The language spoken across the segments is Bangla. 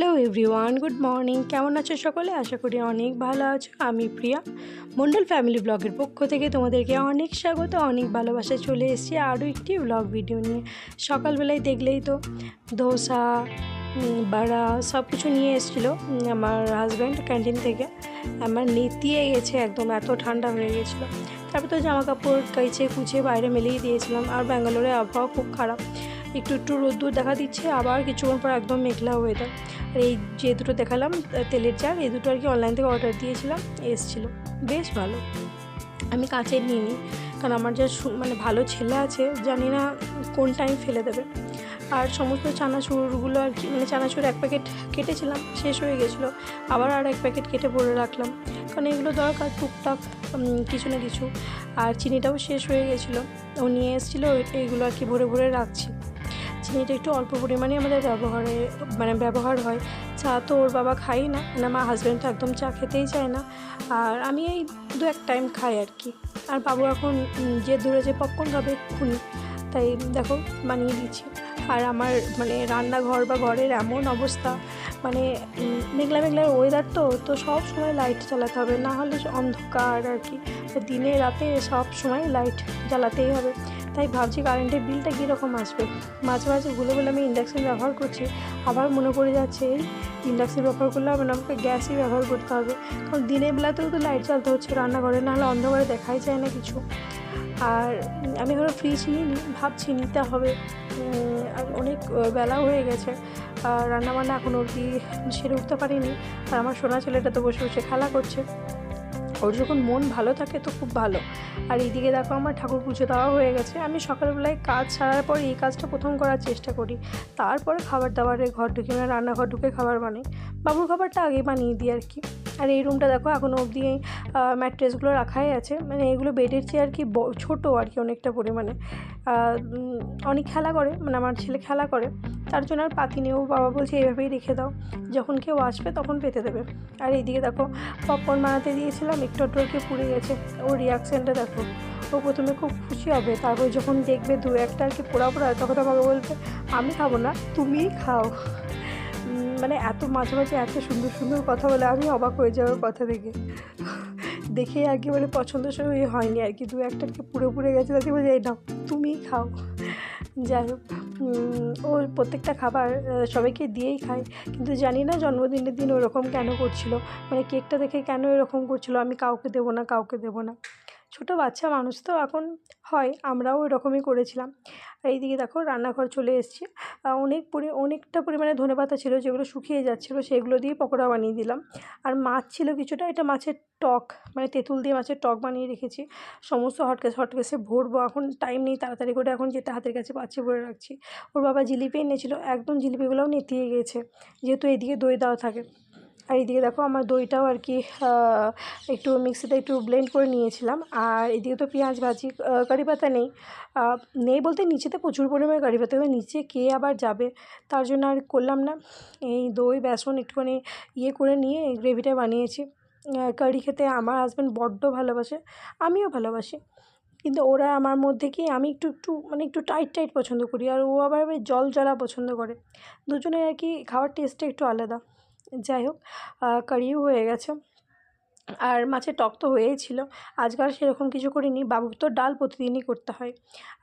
Hello everyone good morning. কেমন আছো সকলে? আশা করি অনেক ভালো আছো। আমি প্রিয়া। মন্ডল ফ্যামিলি ব্লগের পক্ষ থেকে তোমাদেরকে অনেক স্বাগত অনেক ভালোবাসা চলে এসেছি আরও একটি ব্লগ ভিডিও নিয়ে। সকালবেলায় দেখলেই তো উম, বাড়া সব কিছু নিয়ে এসেছিল আমার হাজব্যান্ড ক্যান্টিন থেকে। আমার নেতিয়ে গেছে একদম এত ঠান্ডা হয়ে গেছিল। তারপর তো জামা কাপড় কাইচে কুচে বাইরে মেলেই দিয়েছিলাম। আর ব্যাঙ্গালোরে আবহাওয়া খুব খারাপ। একটু একটু রোদ্দুর দেখা দিচ্ছে, আবার কিছুক্ষণ পর একদম মেঘলা ওয়েদার আর এই যে দুটো দেখালাম তেলের চাল এই দুটো আর কি অনলাইন থেকে অর্ডার দিয়েছিলাম, এসেছিল। বেশ ভালো। আমি কাঁচের নিইনি কারণ আমার যা মানে ভালো ছেলে আছে, জানি না কোন টাইম ফেলে দেবে। আর সমস্ত চানাচুরগুলো আর কি মানে চানাচুর এক প্যাকেট কেটেছিলাম, শেষ হয়ে গেছিল। আবার আর এক প্যাকেট কেটে ভরে রাখলাম। কারণ এগুলো দরকার, টুকটাক কিছু না কিছু। আর চিনিটাও শেষ হয়ে গেছিল। ও নিয়ে এসেছিল এইগুলো আর কি ভরে ভরে রাখছি। চিনিটা একটু অল্প পরিমাণে আমাদের ব্যবহারে মানে ব্যবহার হয়। চা তো ওর বাবা খাই না মানে আমার হাজব্যান্ড তো একদম চা খেতেই চায় না। আর আমি এই দু এক টাইম খাই আর কি। আর বাবু এখন যে দূরে যে পপকর্ন খাবে এক্ষুনি তাই দেখো, বানিয়ে দিচ্ছি আর আমার মানে রান্নাঘর বা ঘরের এমন অবস্থা মানে মেঘলা মেঘলার ওয়েদার তো তো সব সময় লাইট চালাতে হবে। না হলে অন্ধকার আর কি। দিনে রাতে সব সময় লাইট জ্বালাতেই হবে। তাই ভাবছি কারেন্টের বিলটা কীরকম আসবে? মাঝে মাঝে ভুলে বলে আমি ইন্ডাকশান ব্যবহার করছি। আবার মনে পড়ে যাচ্ছে, এই ইন্ডাকশান ব্যবহার করলে না, আমাকে গ্যাসই ব্যবহার করতে হবে। কারণ দিনের বেলাতেও তো লাইট জ্বালতে হচ্ছে রান্নাঘরে নাহলে অন্ধকারে দেখাই যায় না কিছু। আর আমি এখনও ফ্রিজ নিইনি ভাবছি নিতে হবে। অনেক বেলা হয়ে গেছে। আর রান্নাবান্না এখন অবধি সেরে উঠতে পারিনি। আর আমার সোনা ছেলেটা তো বসে বসে খেলা করছে। ওর যখন মন ভালো থাকে তো খুব ভালো। আর এইদিকে দেখো আমার ঠাকুর পুজো দেওয়া হয়ে গেছে। আমি সকালবেলায় কাজ ছাড়ার পর এই কাজটা প্রথম করার চেষ্টা করি। তারপরে খাবার দাবারে ঘর ঢুকে মানে রান্নাঘর ঢুকে খাবার বানাই। বাবুর খাবারটা আগে বানিয়ে দিই আর কি। আর এই রুমটা দেখো এখনও অবধি এই ম্যাট্রেসগুলো রাখাই আছে। মানে এগুলো বেডের চেয়ে আর কি ছোটো আর কি অনেকটা পরিমাণে। অনেক খেলা করে মানে আমার ছেলে খেলা করে। তার জন্য আর পাতি নেই। ও বাবা বলছে, এইভাবেই রেখে দাও। যখন কেউ আসবে, তখন পেতে দেবে। আর এইদিকে দেখো পপকর্ন বানাতে দিয়েছিলাম, একটু একটু কি পুড়ে গেছে। ওর রিয়াকশানটা দেখো, ও প্রথমে খুব খুশি হবে। তারপর যখন দেখবে দু একটা আর কি পোড়া পোড়া, তখন আমাকে বলবে, আমি খাব না, তুমিই খাও। মানে এত মাঝে মাঝে এত সুন্দর সুন্দর কথা বলে আমি অবাক হয়ে যাব কথা দেখে। দেখে আর কি মানে পছন্দসই হয়নি আর কি, দু একটা কি পুরো পুড়ে গেছে তাকে বলে, এই নাও, তুমিই খাও। যাই হোক ও প্রত্যেকটা খাবার সবাইকে দিয়েই খায়। কিন্তু জানি না জন্মদিনের দিন ওরকম কেন করছিল। মানে কেকটা দেখে কেন এরকম করছিল? আমি কাউকে দেবো না, কাউকে দেবো না। ছোটো বাচ্চা মানুষ তো এখন হয়, আমরাও এরকমই করেছিলাম। এইদিকে দেখো রান্নাঘর চলে এসেছি। অনেক পরি, অনেকটা পরিমাণে ধনেপাতা ছিল, যেগুলো শুকিয়ে যাচ্ছিল, সেগুলো দিয়ে পকোড়া বানিয়ে দিলাম। আর মাছ ছিল কিছুটা, এটা মাছের টক মানে তেঁতুল দিয়ে মাছের টক বানিয়ে রেখেছি। সমস্ত হটকেস হটকেসে ভরবো, এখন টাইম নেই, তাড়াতাড়ি করে এখন যেটা হাতের কাছে পাচ্ছি ভরে রাখছি। ওর বাবা জিলিপি এনেছিল, একদম জিলিপিগুলোও নেতিয়ে গিয়েছে যেহেতু এদিকে দই দেওয়া থাকে। আর এদিকে দেখো আমার দইটাও আর কি একটু মিক্সিতে একটু ব্লেন্ড করে নিয়েছিলাম। আর এদিকে তো পেঁয়াজ ভাজি কারি পাতা নেই। নেই বলতে নিচেতে প্রচুর পরিমাণে কারি পাতা নিচে কে আবার যাবে তার জন্য আর করলাম না। এই দই, বেসন একটুখানি ইয়ে করে নিয়ে গ্রেভিটা বানিয়েছি। কারি খেতে আমার হাজব্যান্ড বড্ড ভালোবাসে, আমিও ভালোবাসি। কিন্তু ওরা আমার মধ্যে কি আমি একটু একটু মানে একটু টাইট টাইট পছন্দ করি। আর ও আবার জল জলা পছন্দ করে। দুজনের আর কি খাওয়ার টেস্টটা একটু আলাদা। যাই হোক কারিও হয়ে গেছে। আর মাছের টক তো হয়েই ছিল। আজকাল সেরকম কিছু করিনি। বাবুর তো ডাল প্রতিদিনই করতে হয়।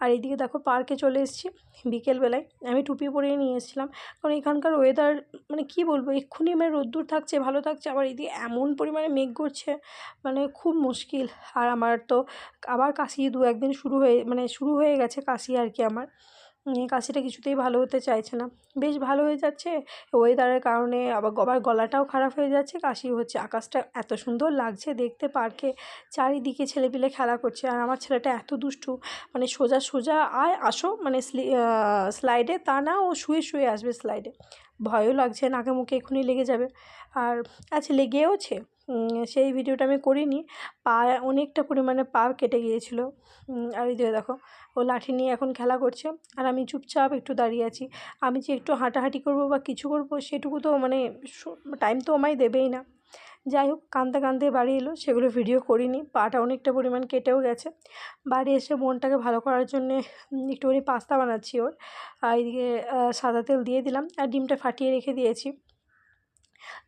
আর এইদিকে দেখো, পার্কে চলে এসেছি বিকেলবেলায়। আমি টুপি পরিয়ে নিয়ে এসেছিলাম। কারণ এখানকার ওয়েদার মানে কি বলব, এক্ষুনি মানে রোদ্দুর থাকছে, ভালো থাকছে, আবার এদিকে এমন পরিমাণে মেঘ করছে মানে খুব মুশকিল। আর আমার তো, আবার কাশি দু একদিন শুরু হয়ে মানে শুরু হয়ে গেছে কাশি আর কি আমার। কাশিটা কিছুতেই ভালো হতে চাইছে না। বেশ ভালো হয়ে যাচ্ছে ওয়েদারের কারণে আবার আবার গলাটাও খারাপ হয়ে যাচ্ছে কাশি হচ্ছে। আকাশটা এত সুন্দর লাগছে দেখতে পার্কে, চারিদিকে ছেলেপিলে খেলা করছে। আর আমার ছেলেটা এত দুষ্টু মানে সোজা সোজা আয়, আসো মানে স্লাইডে তা না, ও শুয়ে শুয়ে আসবে স্লাইডে ভয়ও লাগছে, নাকে মুখে এক্ষুনি লেগে যাবে। আর আচ্ছা লেগেওছে। সেই ভিডিওটা আমি করিনি। পা অনেকটা পরিমাণে পা কেটে গিয়েছিল। আর এই দেখো, ও লাঠি নিয়ে এখন খেলা করছে। আর আমি চুপচাপ একটু দাঁড়িয়ে আছি। আমি যে একটু হাঁটাহাঁটি করব বা কিছু করব, সেটুকু তো মানে টাইম তো আমায় দেবেই না। যাই হোক কাঁদতে কাঁদতে বাড়ি এলো, সেগুলো ভিডিও করিনি, পাটা অনেকটা পরিমাণ কেটেও গেছে। বাড়ি এসে মনটাকে ভালো করার জন্যে একটুখানি পাস্তা বানাচ্ছি ওর। আর এদিকে সাদা তেল দিয়ে দিলাম, আর ডিমটা ফাটিয়ে রেখে দিয়েছি।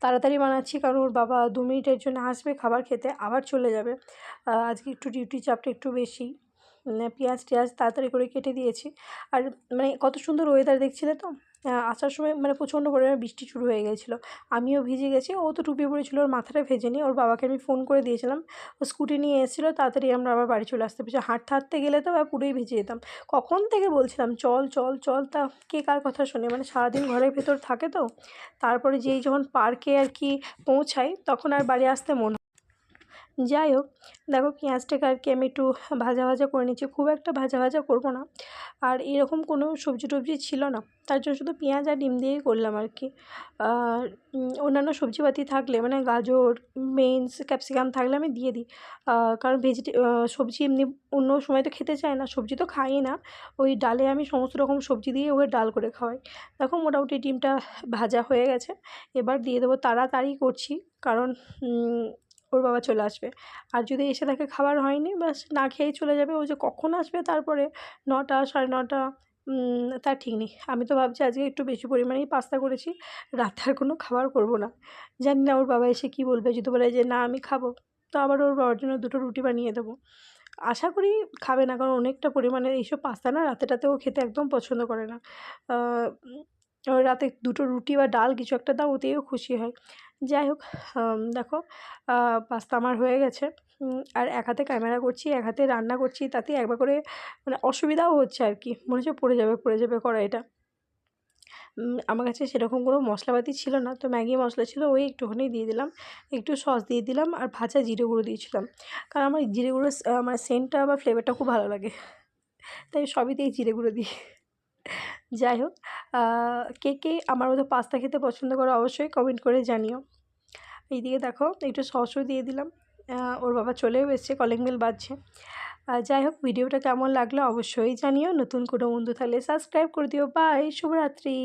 তাড়াতাড়ি বানাচ্ছি, কারণ ওর বাবা দু মিনিটের জন্য আসবে খাবার খেতে, আবার চলে যাবে। আজকে একটু ডিউটি চাপটা একটু বেশি। পেঁয়াজ টেয়াজ তাড়াতাড়ি করে কেটে দিয়েছি। আর মানে কত সুন্দর ওয়েদার দেখছিলে তো? আসার সময় মানে প্রচণ্ড পরিমাণে বৃষ্টি শুরু হয়ে গেছিল। আমিও ভিজে গেছি, ও তো টুপি পরেছিল, ওর মাথাটা ভেজেনি, ওর বাবাকে আমি ফোন করে দিয়েছিলাম। ও স্কুটি নিয়ে এসেছিল, তাড়াতাড়ি আমরা আবার বাড়ি চলে আসতে পেরেছি। হাঁটতে হাঁটতে গেলে তো পুরোই ভিজে যেতাম। কখন থেকে বলছিলাম, চল চল চল। তা কে কার কথা শোনে? মানে সারাদিন ঘরের ভেতর থাকে তো? তারপরে যেই যখন পার্কে আর কি পৌঁছাই, তখন আর বাড়ি আসতে মন। যাই হোক, দেখো পেঁয়াজটাকে আর কি আমি একটু ভাজা ভাজা করে নিচ্ছি খুব একটা ভাজা ভাজা করব না। আর এরকম কোনো সবজি টবজি ছিল না, তার জন্য শুধু পেঁয়াজ আর ডিম দিয়েই করলাম আর কি। অন্যান্য সবজিপাতি থাকলে মানে গাজর, বিনস, ক্যাপসিকাম থাকলে আমি দিয়ে দিই। কারণ ভেজিটে সবজি এমনি অন্য সময় তো খেতে চায় না, সবজি তো খাই না। ওই ডালে আমি সমস্ত রকম সবজি দিয়ে ওকে ডাল করে খাওয়াই। দেখো মোটামুটি ডিমটা ভাজা হয়ে গেছে, এবার দিয়ে দেবো তাড়াতাড়ি করছি। কারণ ওর বাবা চলে আসবে। আর যদি এসে তাকে খাবার হয়নি, ব্যাস না খেয়েই চলে যাবে। ও যে কখন আসবে তারপরে নটা, সাড়ে নটা তার ঠিক নেই। আমি তো ভাবছি আজকে একটু বেশি পরিমাণেই পাস্তা করেছি, রাতে আর কোনো খাবার করব না। জানি না ওর বাবা এসে কী বলবে, যদি বলে যে না, আমি খাব, তো আবার ওর বাবার জন্য দুটো রুটি বানিয়ে দেবো। আশা করি খাবে না, কারণ অনেকটা পরিমাণে এইসব পাস্তা না রাতে টাতেও খেতে একদম পছন্দ করে না। রাতে দুটো রুটি বা ডাল কিছু একটা দাও ওতেও খুশি হয়। যাই হোক দেখো পাস্তা আমার হয়ে গেছে। আর এক হাতে ক্যামেরা করছি এক হাতে রান্না করছি তাতে একবার করে মানে অসুবিধাও হচ্ছে আর কি। মনে হচ্ছে পড়ে যাবে পড়ে যাবে কড়াইটা। উম, আমার কাছে সেরকম কোনো মশলাপাতি ছিল না তো ম্যাগি মশলা ছিল ওই একটুখানি দিয়ে দিলাম। একটু সস দিয়ে দিলাম আর ভাজা জিরে গুঁড়ো দিয়েছিলাম। কারণ আমার জিরে গুঁড়ো আমার সেন্টটা বা ফ্লেভারটা খুব ভালো লাগে। তাই সবইতেই জিরে গুঁড়ো দিই। যাই হোক কে কে আমার মতো পাস্তা খেতে পছন্দ করো অবশ্যই কমেন্ট করে জানিও। এইদিকে দেখো, একটু সসও দিয়ে দিলাম। ওর বাবা চলেও এসছে কলিং বেল বাজছে। যাই হোক ভিডিওটা কেমন লাগল অবশ্যই জানিও। নতুন কোনো বন্ধু থাকলে সাবস্ক্রাইব করে দিও। বাই শুভরাত্রি।